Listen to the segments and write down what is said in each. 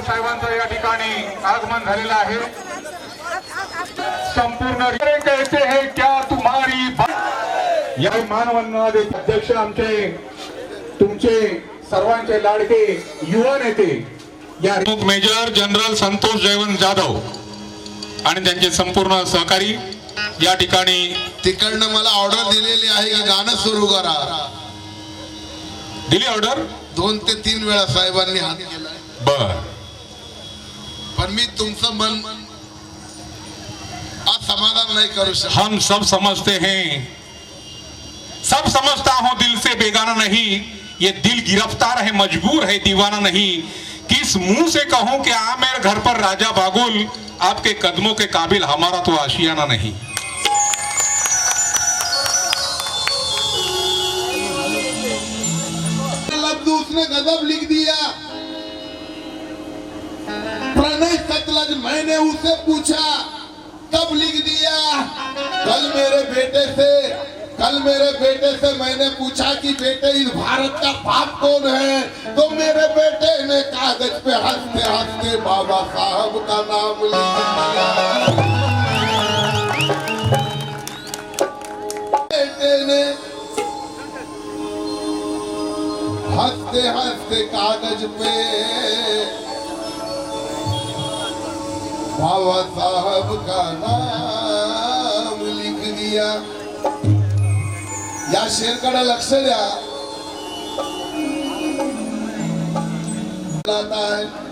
आंबेडकर साहेबांचं या ठिकाणी आगमन झालेलं आहे. संपूर्ण कहते हैं क्या तुम्हारी या मानवंदनाचे अध्यक्ष आमचे तुमचे सर्वांचे लाडके युवा नेते या मेजर जनरल संतोष जयवंत जाधव आणि त्यांचे संपूर्ण सहकारी या ठिकाणी तिकडनं मला ऑर्डर दिलेली आहे की गाणं सुरू करा. दिली ऑर्डर? दोन ते तीन वेळा साहेबांनी हात केलाय. बर. पण मी तुमचं मन असमाधान नाही करू शकत हम सब समझते हैं। सब समझता हूँ दिल से बेगाना नहीं। ये दिल गिरफ़्तार है मजबूर है दीवाना नहीं। किस मुँह से कहूँ कि आ मेरे घर पर राजा बागुल आपके कदमों के काबिल हमारा तो आशियाना नहीं। उसने गजब लिख दिया। सतलज मैंने उसे पूछा, कब लिख दिया? कल मेरे बेटे से, कल मेरे बेटे से मैंने पूछा कि, बेटे, इस भारत का बाप कौन है? तो मेरे बेटे ने कागज़ पे हँसते हँसते बाबा साहब का नाम लिख बेटे ने हँसते हँसते कागज़ पे बाबा साहब का नाम लिख दिया। या शेरकडे लक्ष द्या। बुलाता है।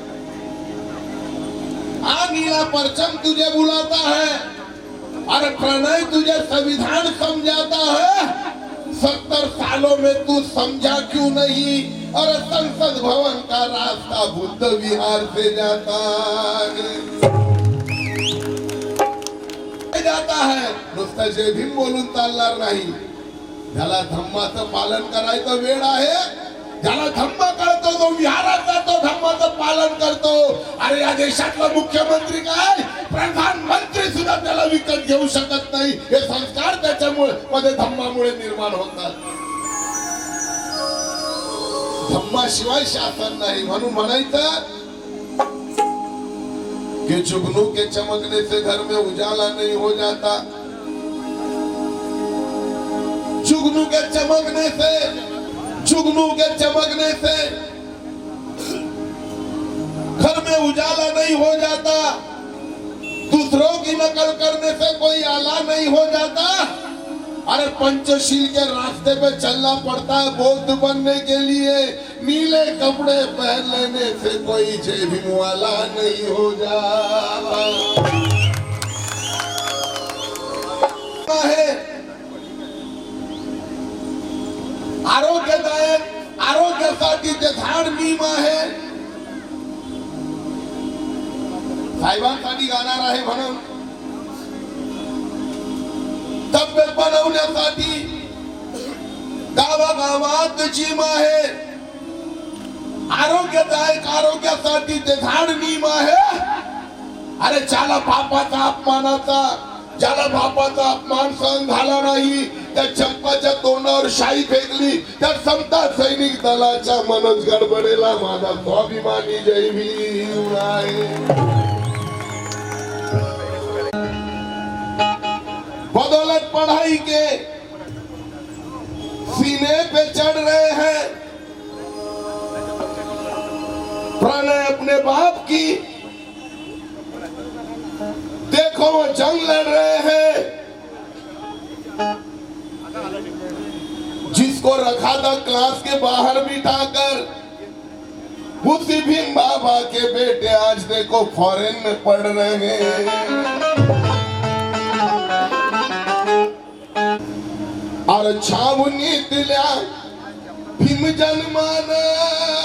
आ परचम तुझे बुलाता है। अरे प्रणय तुझे संविधान समझाता है। सत्तर सालों में तू समझा क्यों नहीं? और संसद भवन का रास्ता बुद्ध विहार से जाता है। जाता आहे. नुसतं जय भीम बोलून चालणार नाही. ज्याला धम्माचं पालन करायचं वेळ आहे ज्याला धम्म करतो तो विहारात जातो धम्माचं पालन करतो. अरे या देशातला मुख्यमंत्री काय? प्रधानमंत्री सुद्धा त्याला विकत घेऊ शकत नाही. हे संस्कार त्याच्यामुळे मध्ये धम्मामुळे निर्माण होतात. धम्माशिवाय शासन नाही. म्हणून म्हणायचं कि जुगनू के चमकने से घर में उजाला नहीं हो जाता। जुगनू के चमकने से जुगनू के चमकने से घर में उजाला नहीं हो जाता। दूसरों की नकल करने से कोई आला नहीं हो जाता। अरे पंचशील के रास्ते पे चलना पड़ता है बौद्ध बनने के लिए। नीले कपड़े पहन लेने से कोई जय वाला नहीं हो जाता। है आरोग्यदायक आरोग्यासाठी जे झाड नियम आहे साहेबांसाठी गाणार आहे म्हणून। तब्येत बनवण्यासाठी गावागावात जिम आहे। आरोग्यदायक आरोग्यासाठी ते झाड नियम आहे. अरे ज्याला बापाचा अपमानाचा ज्याला बापाचा अपमान सहन झाला नाही त्या चंपाच्या तोंडावर शाई फेकली त्या समता सैनिक दलाच्या मनोज गडबडेला माझा स्वाभिमानी जैवी बदौलत पढ़ाई के सीने पे चढ़ रहे हैं। प्रणय अपने बाप की। देखो वो जंग लड़ रहे हैं। जिसको रखा था क्लास के बाहर बिठाकर, उसी भीम बाबा के बेटे आज देखो फॉरेन में पढ़ रहे हैं। अरे छावणीतल्या भीम जन्मान।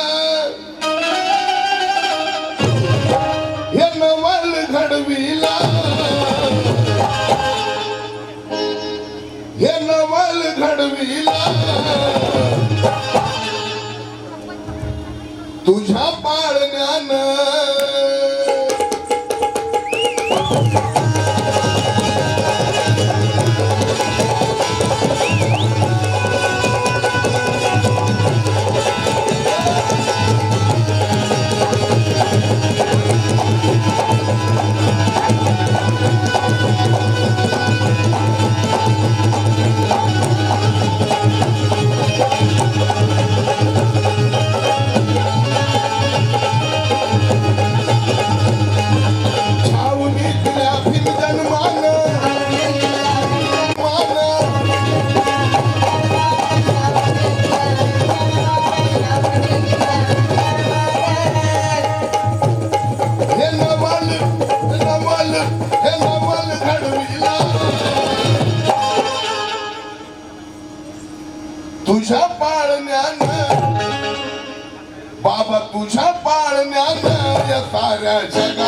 तुझ्या पाळण्यानं या साऱ्या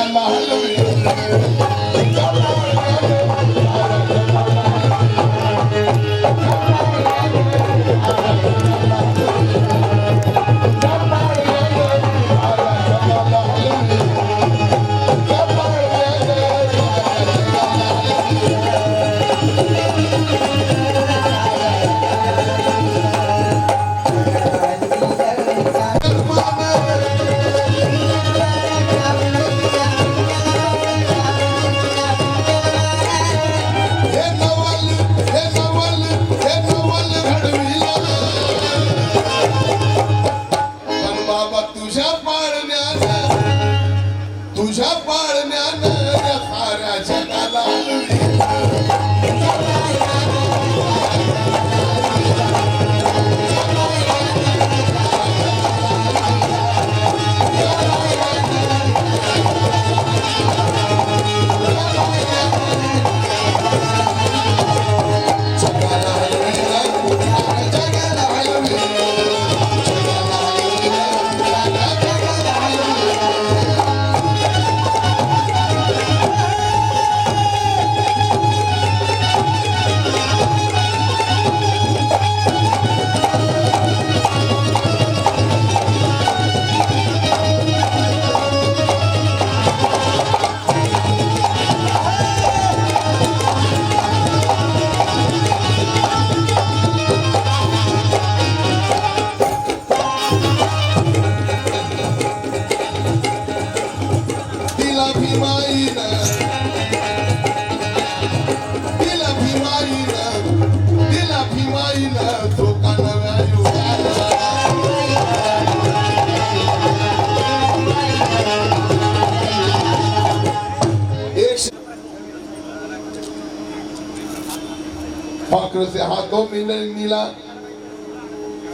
फक्र से हाथों में नीला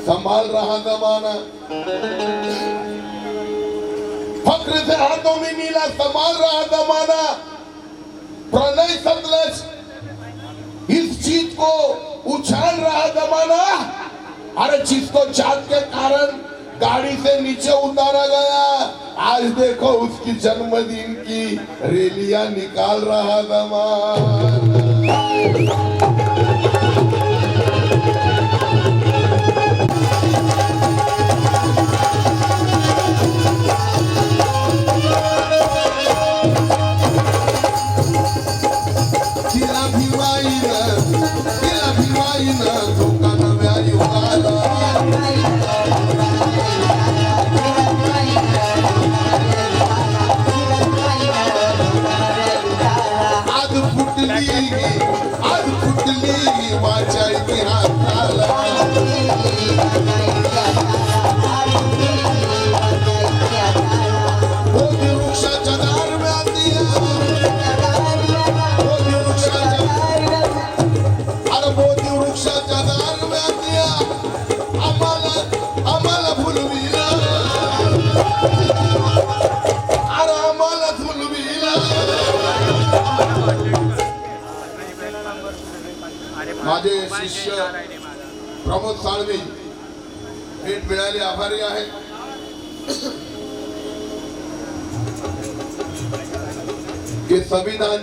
संभाल रहा जमाना। फक्र से हाथों में नीला संभाल रहा जमाना। प्रणय सतलज इस चीज को उछाल रहा जमाना। अरे जिसको चांद के कारण गाड़ी से नीचे उतारा गया। आज देखो उसकी जन्मदिन की रैलियां निकाल रहा जमाना।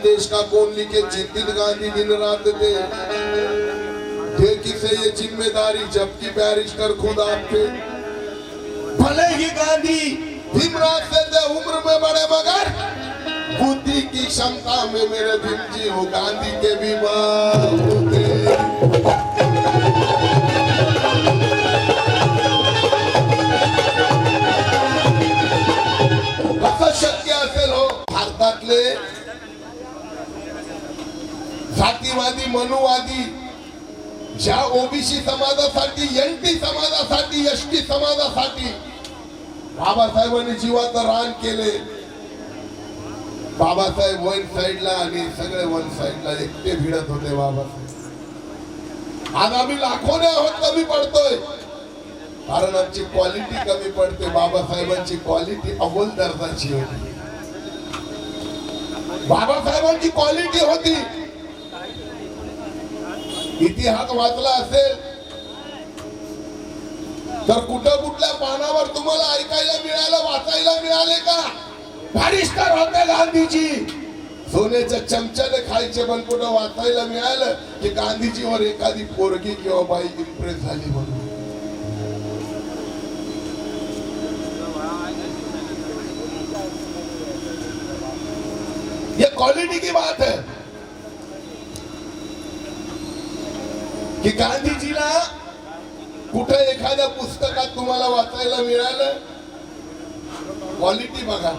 देश का कौन लिखे? चिंतित गांधी दिन रात थे थे किसे ये ज़िम्मेदारी? जबकि बैरिस्टर खुद आप भले ही गांधी भीमराव से थे उम्र में बड़े मगर। बुद्धि की क्षमता में मेरे भीम जी हो, गांधी के हो भारतातले जातीवादी मनुवादी ज्या ओबीसी समाजासाठी एनटी समाजासाठी एसटी समाजासाठी बाबासाहेबांनी जीवाचं रान केले. बाबासाहेब वन साईडला आणि सगळे वन साईडला एकटे भिडत होते बाबासाहेब. आज आम्ही लाखोने आहोत कमी पडतोय. कारण आमची क्वालिटी कमी पडते. बाबासाहेबांची क्वालिटी अमोल दर्जाची होती. बाबासाहेबांची क्वालिटी होती. इतिहास वाचला असेल तर कुठं कुठल्या पानावर तुम्हाला ऐकायला मिळालं वाचायला मिळाले का? बॅरिस्टर होते गांधीजी. सोन्याच्या चमच्याने खायचे पण कुठं वाचायला मिळालं की गांधीजीवर एखादी पोरगी किंवा बाई इम्प्रेस झाली म्हणून? ये क्वालिटी की बात है की गांधीजीला कुठं एखाद्या पुस्तकात तुम्हाला वाचायला मिळालं? क्वालिटी बघा.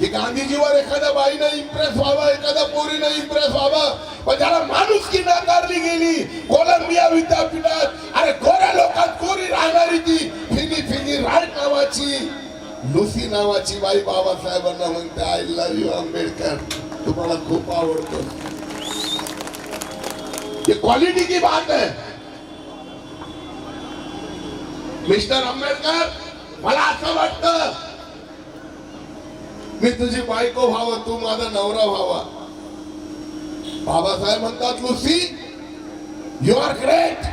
की गांधीजीवर एखाद्या बाईनं इम्प्रेस व्हावं एखाद्या पोरीनं इम्प्रेस व्हावं पण त्याला माणुसकी नाकारली गेली कोलंबिया विद्यापीठात अरे गोऱ्या लोकात कोरी राहणारी ती फिनी फिनी राईट नावाची लुसी नावाची बाई बाबासाहेबांना म्हणते आय लव्ह यू आंबेडकर. तुम्हाला खूप आवडतो. ये क्वालिटी की बात है। मिस्टर आंबेडकर मला असं वाटतं मी तुझी बायको व्हावं तू माझा नवरा व्हावा बाबासाहेब म्हणतात लुसी यू आर ग्रेट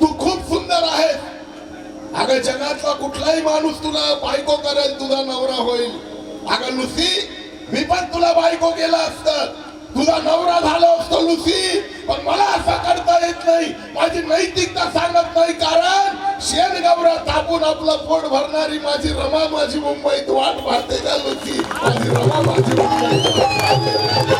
तू खूप सुंदर आहेस. अगं जगातला कुठलाही माणूस तुला बायको करेल तुझा नवरा होईल. अगं लुसी मी पण तुला बायको केला असतं. तुझा नवरा झाला असतो लुसी. पण मला असं करता येत नाही. माझी नैतिकता सांगत नाही कारण शेण गवरा तापून आपलं पोट भरणारी माझी रमा माझी मुंबईत वाट पाहते का लुसी? माझी रमा माझी मुंबईत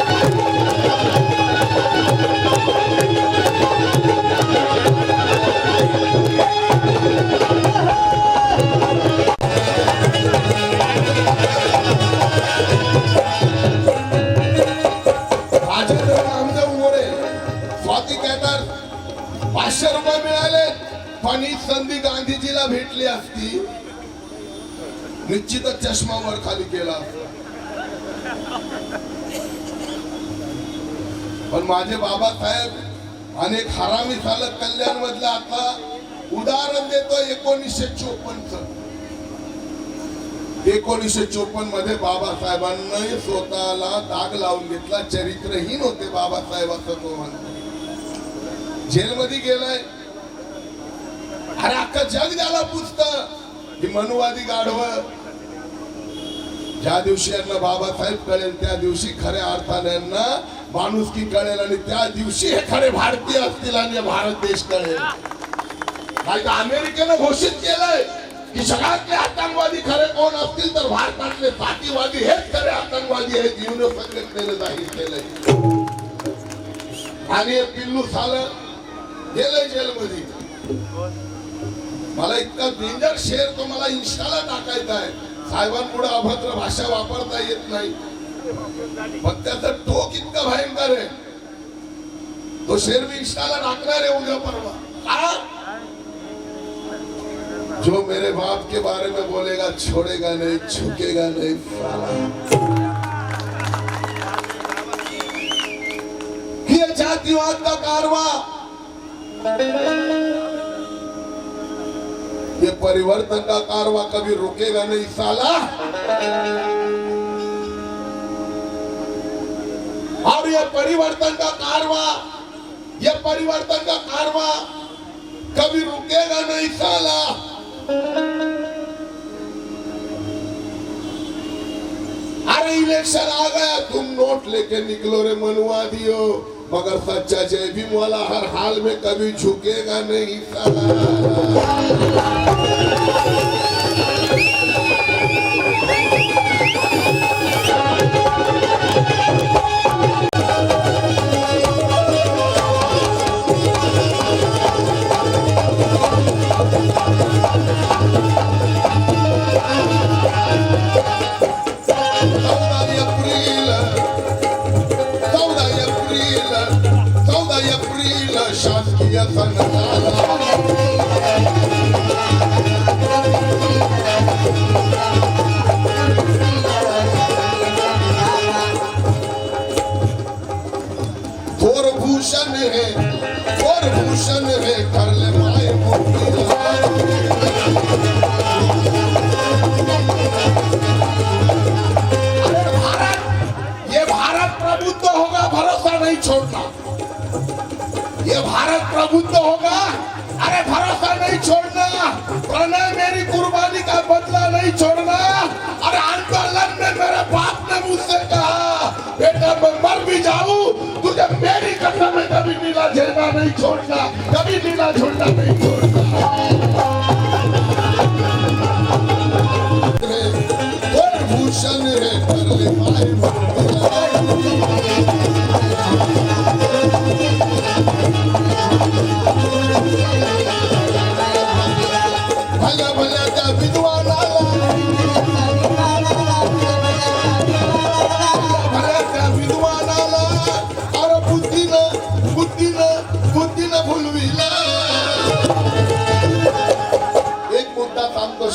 चष्मा वर खाली केला. पण माझे बाबासाहेब अनेक हरामी चालक कल्याण मधलं आता उदाहरण देतो एकोणीसशे चोपन्नच. एकोणीसशे चोपन्नमध्ये बाबासाहेबांनी स्वतःला दाग लावून घेतला. चरित्रहीन होते बाबासाहेब असं तो म्हणतो. जेलमध्ये गेलाय. अरे अख्खा जग त्याला पुसत. ही मनुवादी गाढव. ज्या दिवशी यांना बाबासाहेब कळेल त्या दिवशी खऱ्या अर्थाने यांना माणुसकी कळेल आणि त्या दिवशी हे खरे भारतीय असतील आणि भारत देश कळेल. नाही तर अमेरिकेनं घोषित केलंय की जगातले आतंकवादी खरे कोण असतील तर भारतातले जातीवादी हेच खरे आतंकवादी आहेत युनिसेफने जाहीर केलंय. आणि पिल्लू सालं गेलंय जेलमध्ये. मला इतका डेंजर शेअर तो मला इन्स्टाला टाकायचा आहे. साहेबांपुढे अभद्र भाषा वापरता येत नाही. पण त्याचं टोक इतकं भयंकर आहे. तो शेर मी इन्स्टाला टाकणार आहे उद्या परवा. जो मेरे बाप के बारे में बोलेगा, छोड़ेगा नहीं झुकेगा नहीं साला ये जातिवाद का कारवा। ये परिवर्तन का कारवा कभी रुकेगा नहीं, साला। और ये परिवर्तन का कारवा, ये परिवर्तन का कारवा कभी रुकेगा नहीं, साला। अरे इलेक्शन आ गया, तुम नोट लेके निकलो रे मनुवादियो मगर सच्चा जय वाला हर हाल में कभी झुकेगा नहीं। साला चौदा एप्रिल शासकीय सण थोर भूषण हे थोर भूषण हे करले माय बुद्ध होगा। अरे भरोसा नहीं छोड़ना। प्रणय मेरी कुर्बानी का बदला नहीं छोड़ना। अरे आंदोलन में मेरे बाप ने मुझसे कहा बेटा मैं मर भी जाऊं तुझे मेरी कसम में कभी नीला झेलना नहीं छोड़ना कभी नीला झूलना नहीं छोड़ना।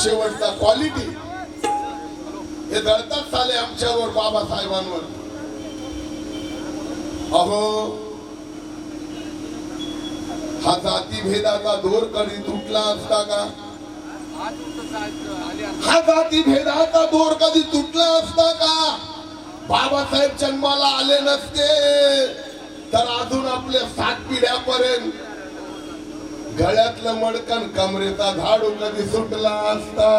शेवटचा क्वालिटी हे दळतात चाले आमच्यावर बाबासाहेबांवर. अहो हा जाती भेदाचा दोर कधी तुटला असता का? हा जाती भेदाचा दोर कधी तुटला असता का? बाबासाहेब जन्माला आले नसते तर अजून आपल्या सात पिढ्यापर्यंत गळ्यातलं मडकन कमरेचा झाडू कधी सुटला असता?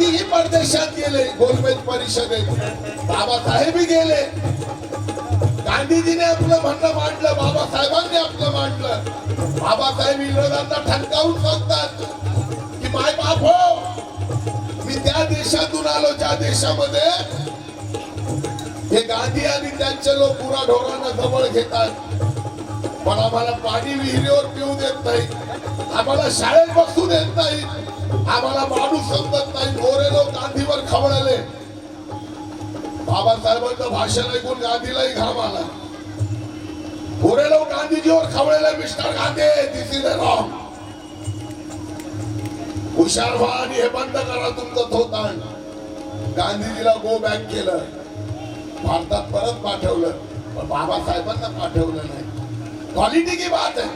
गांधीही परदेशात गेले गोलमेज परिषदेत. बाबासाहेबही गेले. गांधीजीने आपलं म्हणणं मांडलं बाबासाहेबांनी आपलं मांडलं. बाबासाहेब इंग्रजांना ठणकावून सांगतात की माय बाप हो मी त्या देशातून आलो ज्या देशामध्ये हे गांधी आणि त्यांचे लोक पुरा ढोरांना जवळ घेतात. पण आम्हाला पाणी विहिरीवर पिऊ देत नाही आम्हाला शाळेत बसू देत नाही आम्हाला माणूस समजत नाही. गोरे लोक गांधीवर खवळले. बाबासाहेबांचं भाषण ऐकून गांधीलाही घाम आला. गोरे लोक गांधीजीवर खवळले mister Gandhi this is wrong हुशार व्हा आणि हे बंद करा तुमचं थोतान गांधीजीला गो बॅक केलं. भारतात परत पाठवलं पण बाबासाहेबांना पाठवलं नाही. क्वालिटी की बात आहे.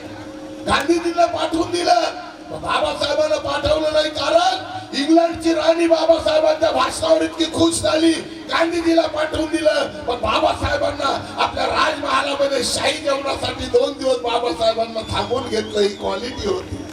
गांधीजींना पाठवून दिलं. बाबासाहेबांना पाठवलं नाही कारण इंग्लंडची राणी बाबासाहेबांच्या भाषणावर इतकी खुश झाली. गांधीजीला पाठवून दिलं. पण बाबासाहेबांना आपल्या राजमहालामध्ये शाही जेवणासाठी दोन दिवस बाबासाहेबांना थांबून घेतलं. ही क्वालिटी होती.